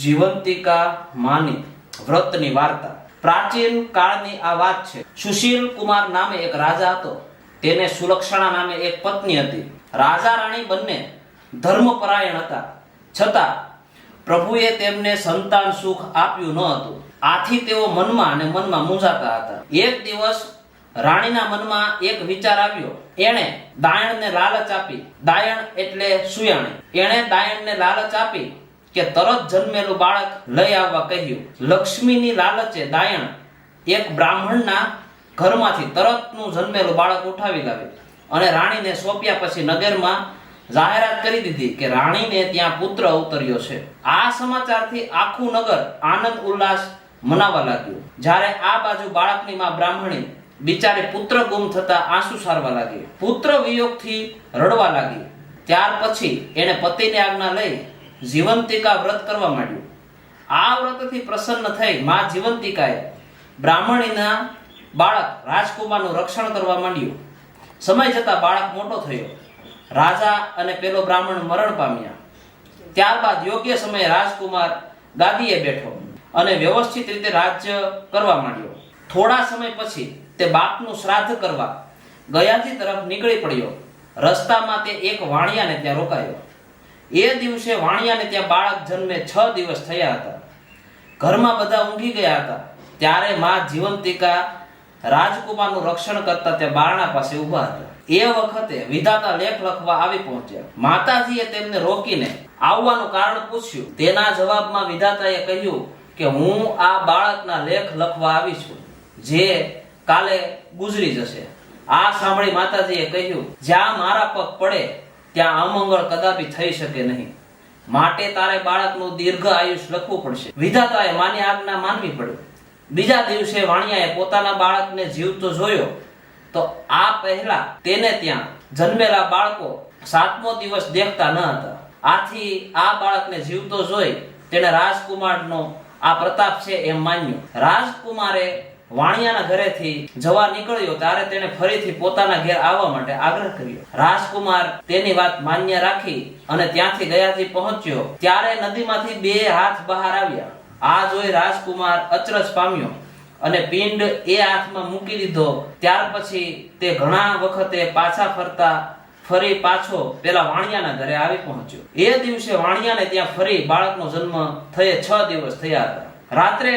જીવંતિકા માની વ્રતની વાર્તા. પ્રાચીન કાળની આ વાત છે. સુશીલ કુમાર નામે એક રાજા હતો. તેને સુલક્ષણા નામે એક પત્ની હતી. રાજા રાણી બંને ધર્મપરાયણ હતા. છતાં પ્રભુએ તેમને સંતાન સુખ આપ્યું ન હતું. આથી તેઓ મનમાં અને મનમાં મૂંઝાતા હતા. એક દિવસ રાણીના મનમાં એક વિચાર આવ્યો. એણે દાયણને લાલચ આપી. દાયણ એટલે સુયાણી. એણે દાયણને લાલચ આપી. કે તરત જન્મેલું બાળક લઈ આવવા કહ્યું. લક્ષ્મીની લાલચે દાયણ એક બ્રાહ્મણના ઘરમાંથી તરતનું જન્મેલું બાળક ઉઠાવી લાવ્યું અને રાણીને સોંપ્યા પછી નગરમાં જાહેરાત કરી દીધી કે રાણીને ત્યાં પુત્ર અવતર્યો છે. આ સમાચારથી આખું નગર આનંદ ઉલ્લાસ મનાવા લાગ્યું. જ્યારે આ બાજુ બાળકની માં બ્રાહ્મણી બિચારી પુત્ર ગુમ થતા આંસુ સારવા લાગી. પુત્ર વિયોગથી રડવા લાગી. ત્યાર પછી એણે પતિની આજ્ઞા લઈ જીવંતિકા વ્રત કરવા માંડ્યું. આ વ્રતથી પ્રસન્ન થઈ મા જીવંતિકાએ બ્રાહ્મણીના બાળક રાજકુમારનું રક્ષણ કરવા માંડ્યું. સમય જતાં બાળક મોટો થયો. રાજા અને પેલો બ્રાહ્મણ મરણ પામ્યા. ત્યારબાદ યોગ્ય સમયે રાજકુમાર ગાદીએ બેઠો અને વ્યવસ્થિત રીતે રાજ્ય કરવા માંડ્યો. થોડા સમય પછી તે બાપનું શ્રાદ્ધ કરવા ગયાજી તરફ નીકળી પડ્યો. રસ્તામાં તે એક વાણિયાને ત્યાં રોકાયો. એ દિવસે વાણિયાને ત્યાં બાળક જન્મે છ દિવસ થયા હતા. ઘરમાં બધા ઊંઘી ગયા હતા. ત્યારે માં જીવંતિકા રાજકુમારનું રક્ષણ કરતા તે બારણા પાસે ઊભા હતા. એ વખતે વિધાતા લેખ લખવા આવી પહોંચ્યા. માતાજીએ તેમને રોકીને આવવાનું કારણ પૂછ્યું. તેના જવાબમાં વિધાતાએ કહ્યું કે હું આ બાળકના લેખ લખવા આવી છું, જે કાલે ગુજરી જશે. આ સાંભળી માતાજીએ કહ્યું, જ્યાં મારા પગ પડે ત્યાં અમંગળ કદાપી થઈ શકે નહીં. માટે તારે બાળકનું દીર્ઘ આયુષ લખવું પડશે. વિધાતાએ માની આજ્ઞા માનવી પડી. બીજા દિવસે વાણિયાએ પોતાના બાળકને જીવતો જોયો, તો આ પહેલા તેને ત્યાં જન્મેલા બાળકો સાતમો દિવસ દેખતા ન હતા. આથી આ બાળકને જીવતો જોઈ તેણે રાજકુમારનો આ પ્રતાપ છે એમ માન્યું. રાજકુમારે વાણિયાના ઘરેથી જવા નીકળ્યો ત્યારે તેણે ફરીથી પોતાના ઘેર આવવા માટે આગ્રહ કર્યો. રાજકુમાર તેની વાત માન્ય રાખી અને ત્યાંથી ગયાથી પહોંચ્યો ત્યારે નદીમાંથી બે હાથ બહાર આવ્યા. આ જોઈ રાજકુમાર અચરજ પામ્યો અને પિંડ એ હાથમાં મૂકી દીધો ત્યાર પછી તે ઘણા વખતે પાછા ફરતા ફરી પાછો પેલા વાણિયાના ઘરે આવી પહોંચ્યો. એ દિવસે વાણિયાને ત્યાં ફરી બાળકનો જન્મ થયે છ દિવસ થયા હતા. રાત્રે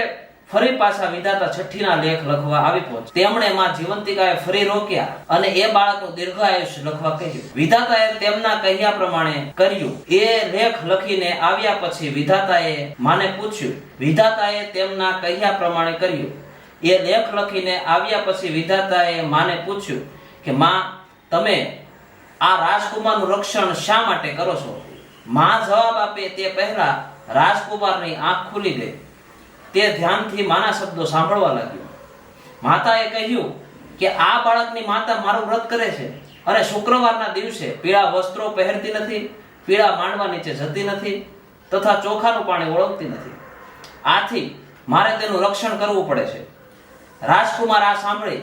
ફરી પાછા વિધાતા છઠ્ઠીના લેખ લખવા આવી પહોંચ તેમણે માં જીવંતિકાએ ફરી રોક્યા અને એ બાળકનું દીર્ઘાયુષ્ય લખવા કહ્યું. વિધાતાએ તેમના કહ્યા પ્રમાણે કર્યું. એ લેખ લખીને આવ્યા પછી વિધાતાએ માને પૂછ્યું. વિધાતાએ તેમના કહ્યા પ્રમાણે કર્યું. એ લેખ લખીને આવ્યા પછી વિધાતાએ માને પૂછ્યું કે, માં, તમે આ રાજકુમારનું રક્ષણ શા માટે કરો છો? માં જવાબ આપે તે પહેલા રાજકુમારની આંખ ખુલી ગઈ. તે ધ્યાનથી માના શબ્દો સાંભળવા લાગ્યો. માતાએ કહ્યું કે આ બાળકની માતા મારું વ્રત કરે છે. અને શુક્રવારના દિવસે પીળા વસ્ત્રો પહેરતી નથી, પીળા માંડવા નીચે જતી નથી, તથા ચોખાનું પાણી ઓળખતી નથી. આથી મારે તેનું રક્ષણ કરવું પડે છે. રાજકુમાર આ સાંભળી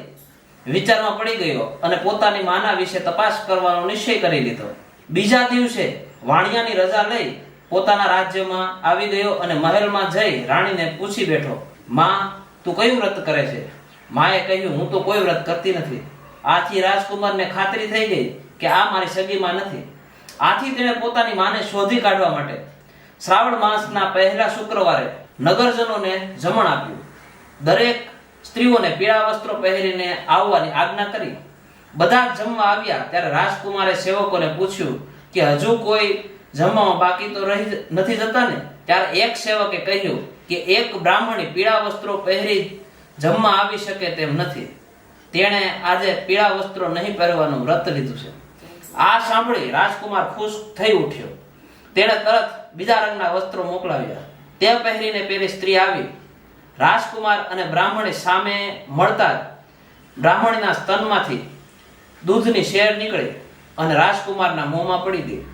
વિચારમાં પડી ગયો અને પોતાની માના વિશે તપાસ કરવાનો નિશ્ચય કરી લીધો. બીજા દિવસે વાણિયાની રજા લઈ પોતાના રાજ્યમાં આવી ગયો અને મહેલમાં જઈ રાણીને પૂછી બેઠો, માં, તું કયું વ્રત કરે છે? માએ કહ્યું, હું તો કોઈ વ્રત કરતી નથી. આથી રાજકુમારને ખાતરી થઈ ગઈ કે આ મારી સગીમાં નથી. આથી તેણે પોતાની માને શોધી કાઢવા માટે શ્રાવણ માસના પહેલા શુક્રવારે નગરજનોને જમણ આપ્યું. દરેક સ્ત્રીઓને પીળા વસ્ત્રો પહેરીને આવવાની આજ્ઞા કરી. બધા જમવા આવ્યા ત્યારે રાજકુમારે સેવકોને પૂછ્યું કે, હજુ કોઈ જમવામાં બાકી તો રહી નથી જતા ને? ત્યારે એક સેવકે કહ્યું કે એક બ્રાહ્મણી પીળા વસ્ત્રો પહેરી જમવા આવી શકે તેમ નથી. તેણે આજે પીળા વસ્ત્રો નહીં પહેરવાનું વ્રત લીધું છે. આ સાંભળી રાજકુમાર ખુશ થઈ ઉઠ્યો. તેણે તરત બીજા રંગના વસ્ત્રો મોકલાવ્યા. તે પહેરીને પેલી સ્ત્રી આવી. રાજકુમાર અને બ્રાહ્મણી સામે મળતા બ્રાહ્મણીના સ્તનમાંથી દૂધની શેર નીકળી અને રાજકુમારના મોંમાં પડી ગઈ.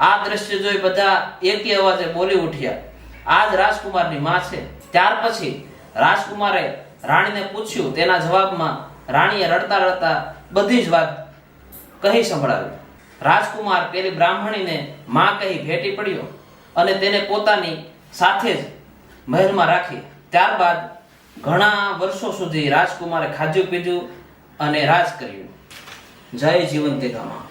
આ દ્રશ્ય જોઈ બધા એકી અવાજે બોલી ઉઠ્યા. આ જ રાજકુમારની માં છે. ત્યાર પછી રાજકુમારે રાણીને પૂછ્યું, તેના જવાબમાં રાણીએ રડતા રડતા બધી જ વાત કહી સંભળાવી. રાજકુમાર પેલી બ્રાહ્મણીને માં કહી ભેટી પડ્યો અને તેને પોતાની સાથે જ મહેલમાં રાખી. ત્યારબાદ ઘણા વર્ષો સુધી રાજકુમારે ખાધ્યું પીધું અને રાજ કર્યું. જય જીવંતિકામાં.